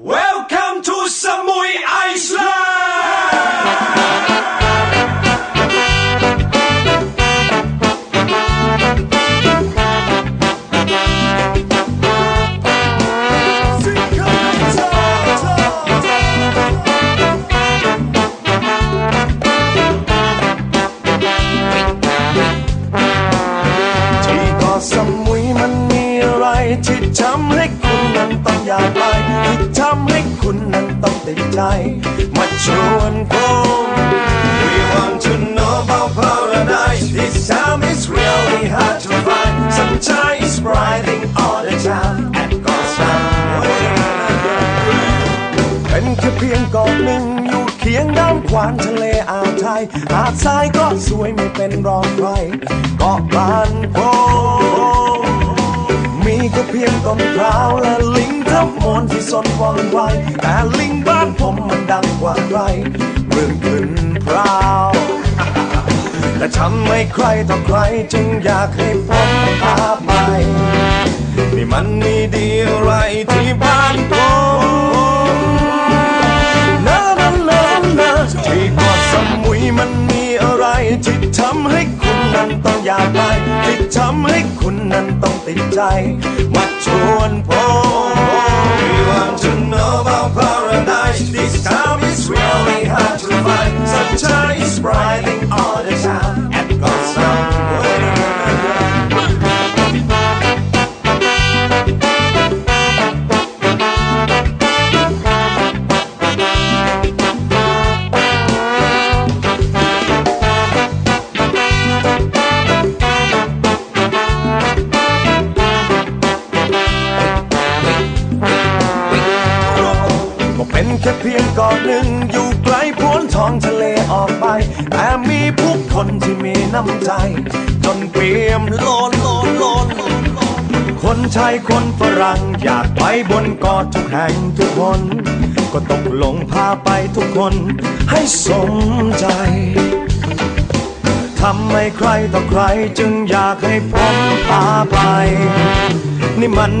Welcome to Samui Iceland. ที่เกาะสมุยมันมีอะไรที่ทำให้คุณนั้นต้องอยากไป ติดใจ มาชวนผม We want to know about paradise This time is really hard to find Sunshine is brighting all the time At Got Samui เป็นแค่เพียงเกาะหนึ่งอยู่เคียงน้ำขวานทะเลอ่าวไทยหาดทรายก็สวยไม่เป็นรองใครเกาะบ้านผมมีก็เพียงต้นพร้าวและลิงทั้งมวลที่สนว่องไวแต่ลิงบ ดังกว่าใครเรื่องขึ้นพร้าว แต่ทำให้ใครต่อใครจึงอยากให้ผมพาไป นี่มันมีดีอะไรที่บ้านผมนานานานาที่เกาะสมุยมันมีอะไรที่ทำให้คุณนั้นต้องอยากไปที่ทำให้คุณนั้นต้องติดใจ มาชวนผม We want to know about แค่เพียงเกาะหนึ่งอยู่ไกลพ้นท้องทะเลออกไป แต่มีผู้คนที่มีน้ำใจ จนเปี่ยมล้นล้นล้นคนไทยคนฝรั่งอยากไปบนเกาะทุกแห่งทุกคน ก็ตกลงพาไปทุกคนให้สมใจทำให้ใครต่อใครจึงอยากให้ผมพาไป นี่มัน